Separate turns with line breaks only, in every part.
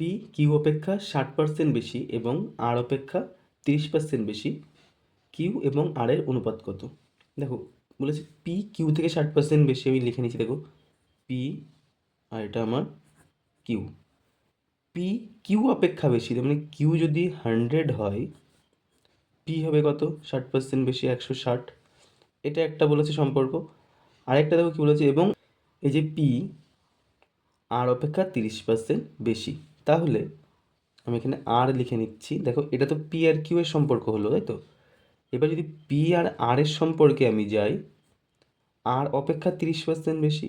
P Q অপেক্ষা ষাট percent বেশি এবং আর অপেক্ষা তিরিশ পার্সেন্ট বেশি? কিউ এবং আর এর অনুপাত কত? দেখো, বলেছে পি কিউ থেকে ষাট পার্সেন্ট বেশি আমি লিখে নিচ্ছি, দেখো। পি আর এটা আমার কিউ পি কিউ অপেক্ষা বেশি, তার মানে কিউ যদি হান্ড্রেড হয় পি হবে কত? ষাট পার্সেন্ট বেশি, একশো ষাট। এটা একটা বলেছে সম্পর্ক। আরেকটা দেখো কী বলেছে, এবং এই যে পি আর অপেক্ষা তিরিশ পার্সেন্ট বেশি। তাহলে আমি এখানে আর লিখে নিচ্ছি। দেখো, এটা তো পি আর কিউ এর সম্পর্ক হলো, তাই তো? এবার যদি পি আর আর এর সম্পর্কে আমি যাই আর অপেক্ষা তিরিশ পার্সেন্ট বেশি।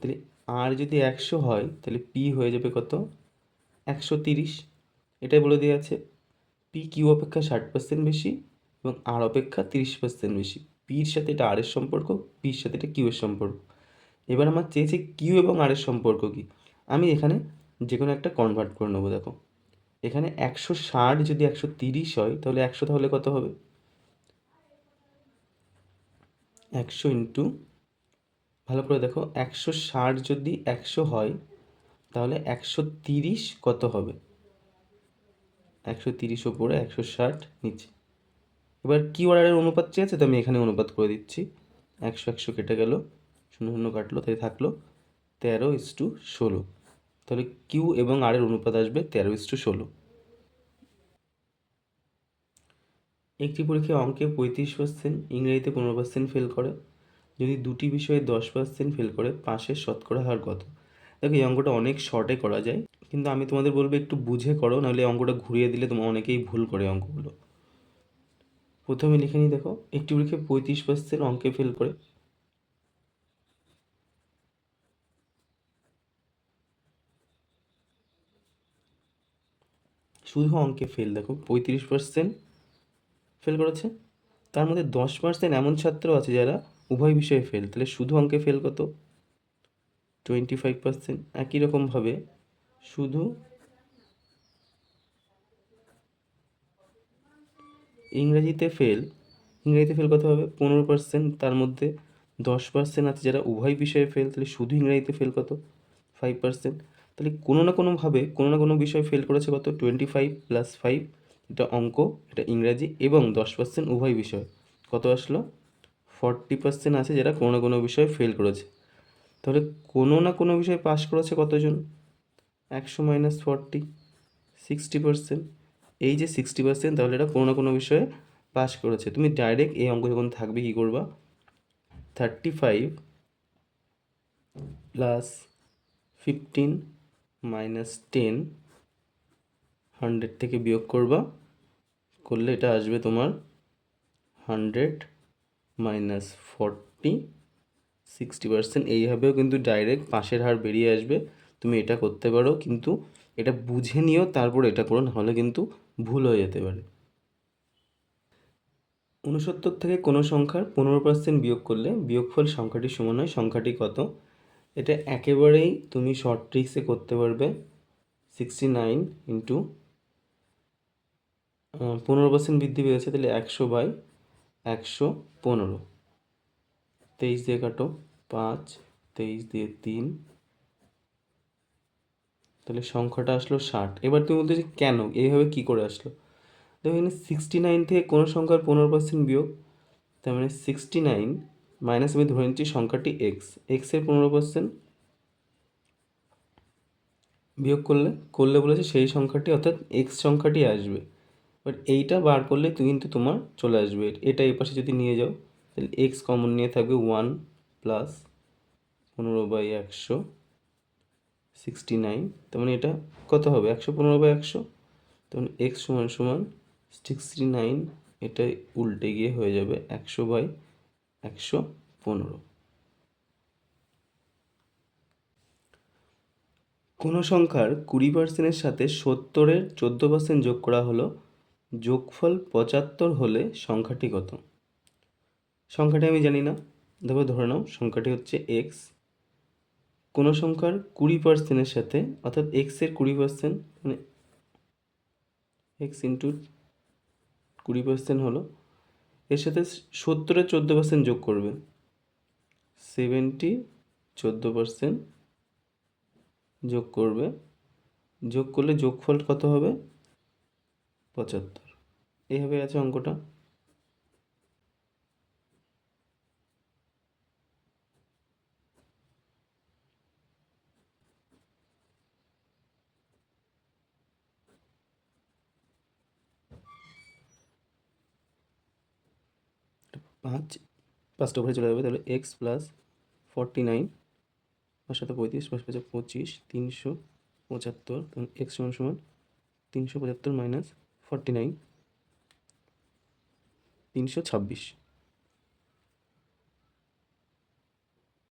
তাহলে আর যদি একশো হয়, তাহলে পি হয়ে যাবে কত? একশো তিরিশ। এটাই বলে দেওয়া আছে পি কিউ অপেক্ষা ষাট পার্সেন্ট বেশি এবং আর অপেক্ষা তিরিশ পার্সেন্ট বেশি। পির সাথে এটা আর এর সম্পর্ক পির সাথে এটা কিউ এর সম্পর্ক। এবার আমার চেয়েছে কিউ এবং আর এর সম্পর্ক কি? আমি এখানে যে কোনো একটা কনভার্ট করে নেব, দেখো। এখানে একশো ষাট যদি একশো তিরিশ হয়, তাহলে একশো তাহলে কত হবে? একশো ইন্টু, ভালো করে দেখো, একশো ষাট যদি একশো হয়, তাহলে একশো তিরিশ কত হবে? একশো তিরিশ ওপরে, একশো ষাট নিচে। এবার কি অর্ডারের অনুপাত চেয়েছে? তো আমি এখানে অনুপাত করে দিচ্ছি। একশো একশো কেটে গেল, শূন্য শূন্য কাটলো, তাই থাকল তেরো ইস টু ষোলো। তাহলে কিউ এবং আর এর অনুপাত আসবে তেরো ইস টু ষোলো। একটি পরীক্ষায় অঙ্কে পঁয়ত্রিশ পার্সেন্ট ইংরেজিতে পনেরো পার্সেন্ট ফেল করে। যদি দুটি বিষয়ে দশ পার্সেন্ট ফেল করে পাশের শতকরা হার কত? দেখো, এই অঙ্কটা অনেক শর্টে করা যায়, কিন্তু আমি তোমাদের বলব একটু বুঝে করো, নাহলে অঙ্কটা ঘুরিয়ে দিলে তোমার অনেকেই ভুল করে অঙ্কগুলো। প্রথমে লিখে নিই, দেখো, একটি পরীক্ষায় পঁয়ত্রিশ পার্সেন্ট অঙ্কে ফেল করে শুধু অঙ্কে ফেল দেখো, পঁয়ত্রিশ পার্সেন্ট ফেল করেছে। তার মধ্যে দশ পার্সেন্ট এমন ছাত্র আছে যারা উভয় বিষয়ে ফেল তাহলে শুধু অঙ্কে ফেল কত? টোয়েন্টি ফাইভ পার্সেন্ট একই রকমভাবে শুধু ইংরেজিতে ফেল ইংরেজিতে ফেল কত হবে? পনেরো পার্সেন্ট তার মধ্যে দশ পার্সেন্ট আছে যারা উভয় বিষয়ে ফেল তাহলে শুধু ইংরেজিতে ফেল কত? ফাইভ পার্সেন্ট তাহলে কোনো না কোনোভাবে কোনো না কোনো বিষয়ে ফেল করেছে কত? টোয়েন্টি ফাইভ প্লাস ফাইভ এটা অঙ্ক, এটা ইংরাজি এবং দশ পার্সেন্ট উভয় বিষয়। কত আসলো? ফর্টি পার্সেন্ট আছে যারা কোনো না কোনো বিষয়ে ফেল করেছে। তাহলে কোনো না কোনো বিষয়ে পাস করেছে কতজন? একশো মাইনাস ফর্টি সিক্সটি পার্সেন্ট এই যে সিক্সটি পার্সেন্ট তাহলে এটা কোনো না কোনো বিষয়ে পাস করেছে। তুমি ডাইরেক্ট এই অঙ্ক যখন থাকবে কী করবা? Thirty five plus fifteen minus ten hundred থেকে বিয়োগ করবা। করলে এটা আসবে তোমার hundred minus forty sixty percent এইভাবেও কিন্তু ডাইরেক্ট পাশের হার বেরিয়ে আসবে। তুমি এটা করতে পারো, কিন্তু এটা বুঝে নিও, তারপর এটা করো, নাহলে কিন্তু ভুল হয়ে যেতে পারে। উনসত্তর থেকে কোনো সংখ্যার পনেরো পার্সেন্ট বিয়োগ করলে বিয়োগফল সংখ্যাটি সমান হয়। সংখ্যাটি কত? এটা একেবারেই তুমি শর্ট ট্রিক্সে করতে পারবে। সিক্সটি নাইন ইন্টু পনেরো পার্সেন্ট বৃদ্ধি পেয়েছে, তাহলে একশো বাই একশো পনেরো। তেইশ দিয়ে কাটো, পাঁচ, তেইশ দিয়ে তিন। তাহলে সংখ্যাটা আসলো ষাট। এবার তুমি বলতে যে কেন? এইভাবে কী করে আসলো? দেখো এখানে সিক্সটি নাইন থেকে কোনো সংখ্যার পনেরো পার্সেন্ট বিয়োগ, তার মানে সিক্সটি নাইন মাইনাস আমি ধরে নিচ্ছি সংখ্যাটি এক্স এক্সের পনেরো পার্সেন্ট বিয়োগ করলে করলে বলেছে সেই সংখ্যাটি, অর্থাৎ এক্স সংখ্যাটি আসবে। বাট এইটা বার করলে কিন্তু তোমার চলে আসবে। এটা এই পাশে যদি নিয়ে যাও, তাহলে এক্স কমন নিয়ে থাকবে ওয়ান প্লাস পনেরো বাই একশো সিক্সটি নাইন তার মানে এটা কত হবে? একশো পনেরো বাই একশো। তখন এক্স সমান সমান সিক্সটি নাইন এটা উল্টে গিয়ে হয়ে যাবে একশো বাই একশো পনেরো। কোনো সংখ্যার কুড়ি পার্সেন্টের সাথে সত্তরের চোদ্দ পার্সেন্ট যোগ করা হলো, যোগফল পঁচাত্তর হলে সংখ্যাটি কত? সংখ্যাটি আমি জানি না। দেখো, ধরে নাও, সংখ্যাটি হচ্ছে এক্স কোনো সংখ্যার কুড়ি পার্সেন্টের সাথে, অর্থাৎ এক্সের কুড়ি পার্সেন্ট মানে এক্স ইন্টু কুড়ি পার্সেন্ট হলো এর সাথে সত্তরের চোদ্দ পার্সেন্ট যোগ করবে। সেভেন্টি চোদ্দ পার্সেন্ট যোগ করবে। যোগ করলে যোগফল কত হবে? পঁচাত্তর। এইভাবে আছে অঙ্কটা। পাঁচ পাঁচটা উপরে চলে যাবে, তাহলে এক্স প্লাস ফর্টি নাইন পাঁচ সাথে পঁয়ত্রিশ, পাঁচ পাঁচ পঁচিশ, তিনশো পঁচাত্তর তখন এক্স সমান সমান তিনশো পঁচাত্তর মাইনাস ফর্টি নাইন তিনশো ছাব্বিশ।